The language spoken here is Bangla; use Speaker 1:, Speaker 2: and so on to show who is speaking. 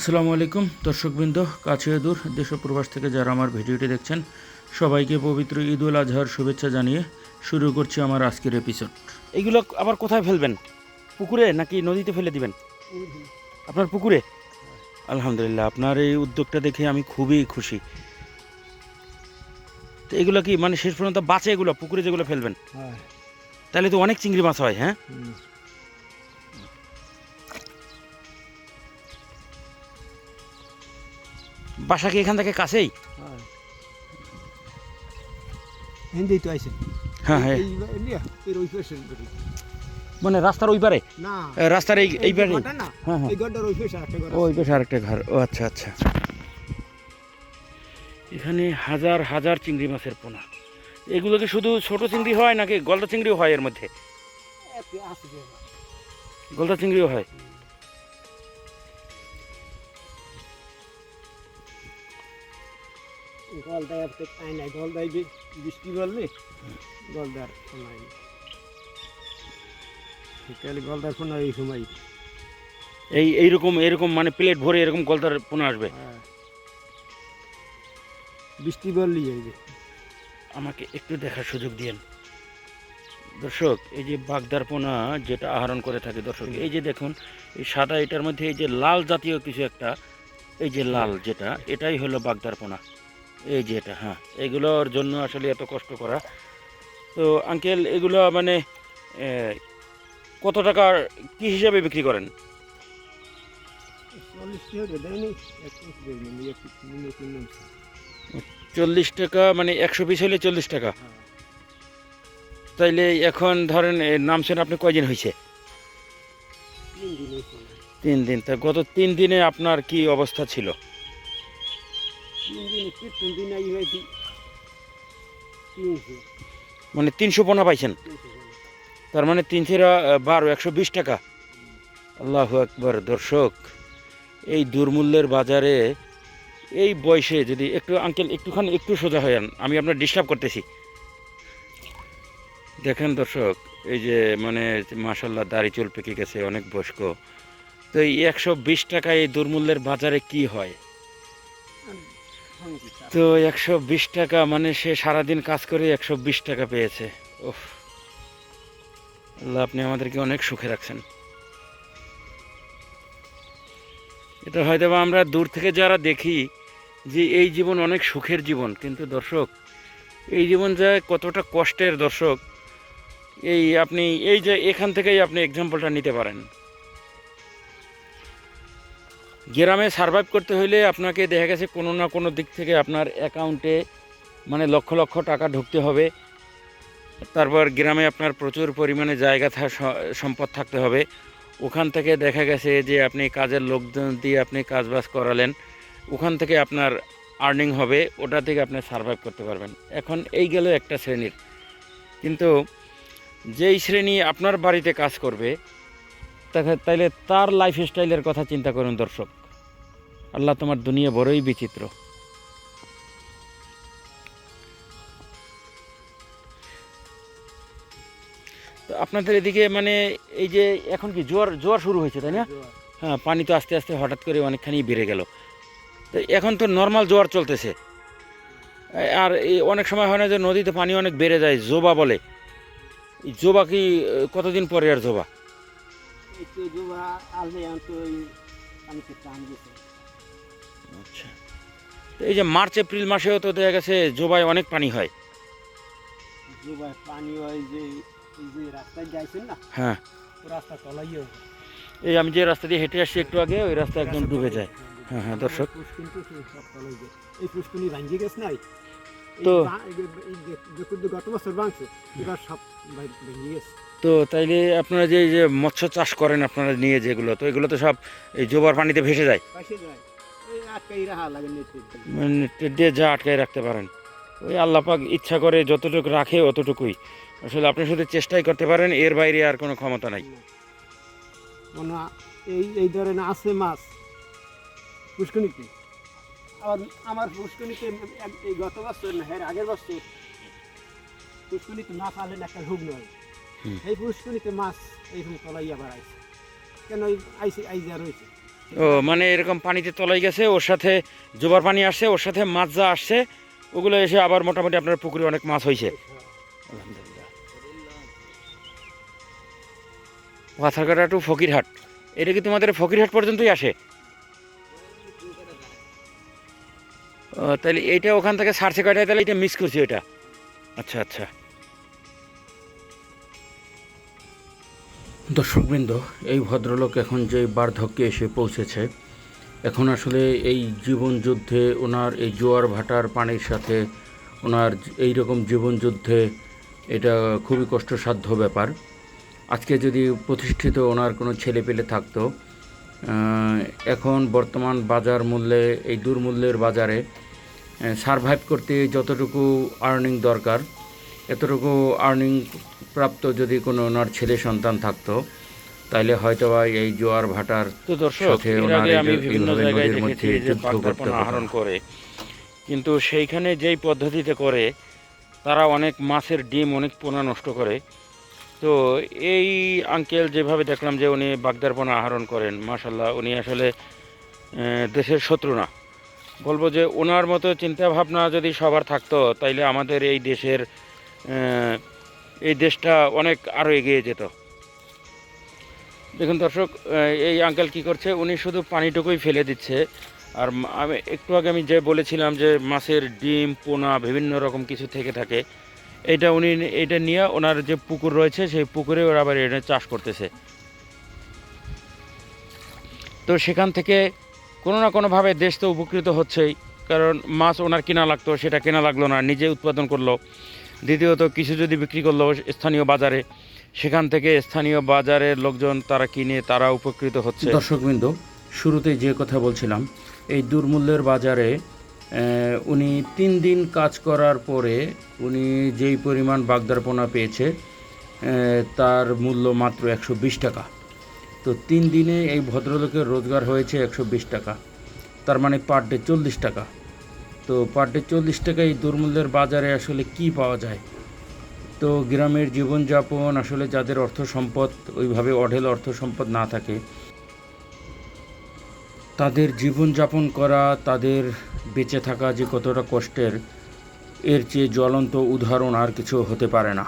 Speaker 1: আসসালামু আলাইকুম দর্শকবৃন্দ কাছে দূর দেশ প্রবাস থেকে যারা আমার ভিডিওটি দেখছেন সবাইকে পবিত্র ঈদ উল আজহার শুভেচ্ছা জানিয়ে শুরু করছি আমার আজকের এপিসোড
Speaker 2: এইগুলো আবার কোথায় ফেলবেন? পুকুরে নাকি নদীতে ফেলে দিবেন? আপনার পুকুরে? আলহামদুলিল্লাহ আপনার এই উদ্যোগটা দেখে আমি খুবই খুশি। তো এগুলো কি মানে শেষ পর্যন্ত বাঁচে এগুলো পুকুরে যেগুলো ফেলবেন?
Speaker 3: হ্যাঁ।
Speaker 2: তাহলে তো অনেক চিংড়ি মাছ হয় হ্যাঁ? বাসা কি এখান থেকে কাছেই?
Speaker 3: হ্যাঁ। হিন্দি তো
Speaker 2: হ্যাঁ হ্যাঁ। মানে রাস্তার ওই পারে?
Speaker 3: না।
Speaker 2: রাস্তার এই এই পারে হ্যাঁ হ্যাঁ।
Speaker 3: ওই পাশে একটা ঘর
Speaker 2: আরেকটা ঘর। ও আচ্ছা আচ্ছা। এখানে হাজার হাজার চিংড়ি মাছের পোনা। এগুলো কি শুধু ছোট চিংড়ি হয় নাকি গলদা চিংড়িও হয় এর মধ্যে। গলদা চিংড়িও হয়?
Speaker 3: গলদায় আর তো পাই নাই। গলদায় বৃষ্টি বললে গলদার নাই। তাহলে গলদার কোনো এই সময়
Speaker 2: এই এইরকম এরকম মানে প্লেট ভরে এরকম গলদার পোনা আসবে?
Speaker 3: হ্যাঁ। বৃষ্টি বললি এই যে
Speaker 2: আমাকে একটু দেখার সুযোগ দিয়েন। দর্শক এই যে বাগদার পোনা যেটা আহরণ করে থাকে দর্শক এই যে দেখুন এই সাদা এটার মধ্যে এই যে লাল জাতীয় কিছু একটা এই যে লাল যেটা এটাই হলো বাগদার পোনা। এই যে এটা হ্যাঁ। এগুলোর জন্য আসলে এত কষ্ট করা। তো আঙ্কেল এগুলো মানে কত টাকার কি হিসাবে বিক্রি করেন?
Speaker 3: চল্লিশ টাকা
Speaker 2: মানে একশো পিস হলে চল্লিশ টাকা?
Speaker 3: হ্যাঁ।
Speaker 2: তাইলে এখন ধরেন নামছেন আপনি কয়দিন হয়েছে
Speaker 3: তিন দিন।
Speaker 2: তা গত তিন দিনে আপনার কি অবস্থা ছিল? মানে তিনশো পোনা পাইছেন? তার মানে তিনশো বারো, একশো বিশ টাকা। আল্লাহ একবার দর্শক, এই দুর্মূল্যের বাজারে এই বয়সে যদি একটু, আঙ্কেল, একটুখানি একটু সোজা হয়ে আমি আপনার ডিস্টার্ব করতেছি। দেখেন দর্শক, এই যে মানে মাসাল্লাহ দাড়ি চুল পেকে গেছে, অনেক বয়স্ক। তো এই একশো বিশ টাকা এই দুর্মূল্যের বাজারে কি হয়। তো একশো বিশ টাকা মানে সে সারাদিন কাজ করে একশো বিশ টাকা পেয়েছে। ওহ আল্লাহ, আপনি আমাদেরকে অনেক সুখে রাখছেন। এটা হয়তো আমরা দূর থেকে যারা দেখি যে এই জীবন অনেক সুখের জীবন, কিন্তু দর্শক, এই জীবন যে কতটা কষ্টের দর্শক, এই আপনি, এই যে এখান থেকেই আপনি এক্সাম্পলটা নিতে পারেন। গ্রামে সার্ভাইভ করতে হলে আপনাকে দেখা গেছে কোনো না কোনো দিক থেকে আপনার অ্যাকাউন্টে মানে লক্ষ লক্ষ টাকা ঢুকতে হবে। তারপর গ্রামে আপনার প্রচুর পরিমাণে জায়গা সম্পদ থাকতে হবে। ওখান থেকে দেখা গেছে যে আপনি কাজের লোকজন দিয়ে আপনি কাজবাজ করালেন। ওখান থেকে আপনার আর্নিং হবে, ওটা থেকে আপনি সার্ভাইভ করতে পারবেন। এখন এই গেল একটা শ্রেণির। কিন্তু যেই শ্রেণি আপনার বাড়িতে কাজ করবে তাইলে তার লাইফ স্টাইলের কথা চিন্তা করুন দর্শক। আল্লাহ তোমার দুনিয়া বড়ই বিচিত্র। আপনাদের এদিকে মানে এই যে এখন কি জোয়ার জোয়ার শুরু হয়েছে তাই না? হ্যাঁ পানি তো আস্তে আস্তে হঠাৎ করে অনেকখানি বেড়ে গেল। তো এখন তো নর্মাল জোয়ার চলতেছে। আর এই অনেক সময় হয় না যে নদীতে পানি অনেক বেড়ে যায় জোবা বলে। জোবা কি কতদিন পরে আর জোবা?
Speaker 3: জোয়া আলবে আন তো পানিতে টান গেছে
Speaker 2: আচ্ছা। তো এই যে মার্চ এপ্রিল মাসেও তো দেখা গেছে জোবায় অনেক পানি হয়।
Speaker 3: জোবায় পানি হয় যে এই যে রাস্তায় যাইছেন না
Speaker 2: হ্যাঁ।
Speaker 3: রাস্তা তলাইও
Speaker 2: এই আমি যে রাস্তা দিয়ে হেঁটে আসছি একটু আগে ওই রাস্তা একদম ডুবে যায়। হ্যাঁ, হ্যাঁ, দর্শক।
Speaker 3: এই পুষ্কিনি ভাঙ্গি গেছে নাই
Speaker 2: তো-
Speaker 3: গত বছর ভাঙছে এবার সব ভেঙে গেছে।
Speaker 2: তো তাইলে আপনারা যে যে মৎস্য চাষ করেন আপনারা নিয়ে যেগুলো তো এগুলো তো সব এই জোবার পানিতে ভেসে যায়।
Speaker 3: আটকাই নেট।
Speaker 2: মানে দিয়ে যা আটকায় রাখতে পারেন। ওই আল্লাপাক ইচ্ছা করে যতটুকু রাখে অতটুকুই। আসলে আপনি শুধু চেষ্টাই করতে পারেন এর বাইরে আর কোনো ক্ষমতা নাই।
Speaker 3: এই এই ধরনের আছে মাছ। পুষ্কনিতে আবার আমার এক- এই গত বছর না এর আগের বছর পুষ্কনিতে মাছ আনলেন একটা হুগ নয় এই পুষ্কনিতে মাছ এইরকম তলাইয়া বাড়াইছে। কেন ওই আইসি আইজা রয়েছে
Speaker 1: ও মানে এরকম পানিতে তলাই গেছে ওর সাথে জোবার পানি আসছে ওর সাথে মাছ যা আসছে ওগুলো এসে আবার মোটামুটি আপনার পুকুরে অনেক মাছ হয়েছে আলহামদুলিল্লাহ। পাথারকাটা টু ফকিরহাট। এটা কি তোমাদের ফকিরহাট পর্যন্তই আসে? তাহলে এইটা ওখান থেকে সারছে কয়টায় তাহলে এটা মিস করছি এটা আচ্ছা আচ্ছা।
Speaker 2: দর্শকবৃন্দ, এই ভদ্রলোক এখন যে বার্ধক্যে এসে পৌঁছেছে, এখন আসলে এই জীবন যুদ্ধে ওনার এই জোয়ার ভাটার পানির সাথে ওনার এই রকম জীবন যুদ্ধে এটা খুবই কষ্টসাধ্য ব্যাপার। আজকে যদি প্রতিষ্ঠিত ওনার কোনো ছেলে পেলে থাকতো এখন বর্তমান বাজার মূল্যে এই দুর্মূল্যের বাজারে সারভাইভ করতে যতটুকু আর্নিং দরকার এতটুকু আর্নিং প্রাপ্ত যদি কোনো ওনার ছেলে সন্তান থাকতো তাইলে হয়তো বা এই জোয়ার ভাটার
Speaker 1: তো দর্শক আমি বিভিন্ন জায়গায় দেখেছি যে আহরণ করে। কিন্তু সেইখানে যেই পদ্ধতিতে করে তারা অনেক মাছের ডিম অনেক পোনা নষ্ট করে। তো এই আঙ্কেল যেভাবে দেখলাম যে উনি বাগদারপনা আহরণ করেন মাশাল্লাহ উনি আসলে দেশের শত্রু না। বলব যে ওনার মতো চিন্তা ভাবনা যদি সবার থাকতো, তাইলে আমাদের এই দেশের এই দেশটা অনেক আরও এগিয়ে যেত। দেখুন দর্শক এই আঙ্কেল কি করছে, উনি শুধু পানিটুকুই ফেলে দিচ্ছে। আর আমি, একটু আগে আমি যে বলেছিলাম যে মাছের ডিম, পোনা, বিভিন্ন রকম কিছু থেকে থাকে এটা উনি এটা নিয়ে ওনার যে পুকুর রয়েছে, সেই পুকুরে ওরা আবার এটা চাষ করতেছে। তো সেখান থেকে কোনো না কোনোভাবে দেশ তো উপকৃত হচ্ছেই, কারণ মাছ ওনার কেনা লাগতো, সেটা কেনা লাগল না, নিজে উৎপাদন করল। দ্বিতীয়ত, কিছু যদি বিক্রি করল স্থানীয় বাজারে, সেখান থেকে স্থানীয় বাজারের লোকজন তারা কিনে, তারা উপকৃত হচ্ছে।
Speaker 2: দর্শকবৃন্দ শুরুতে যে কথা বলছিলাম, এই দুর্মূল্যের বাজারে উনি তিন দিন কাজ করার পরে উনি যেই পরিমাণ বাগদারপোনা পেয়েছে তার মূল্য মাত্র একশো বিশ টাকা। তো তিন দিনে এই ভদ্রলোকের রোজগার হয়েছে একশো বিশ টাকা। তার মানে পার ডে চল্লিশ টাকা। তো পার ডে চল্লিশ টাকা এই দুর্মূল্যের বাজারে আসলে কি পাওয়া যায়? তো গ্রামের জীবনযাপন আসলে যাদের অর্থ সম্পদ, ওইভাবে অঢেল অর্থ সম্পদ না থাকে। তাদের জীবনযাপন করা, তাদের বেঁচে থাকা যে কতটা কষ্টের, এর চেয়ে জ্বলন্ত উদাহরণ আর কিছু হতে পারে না।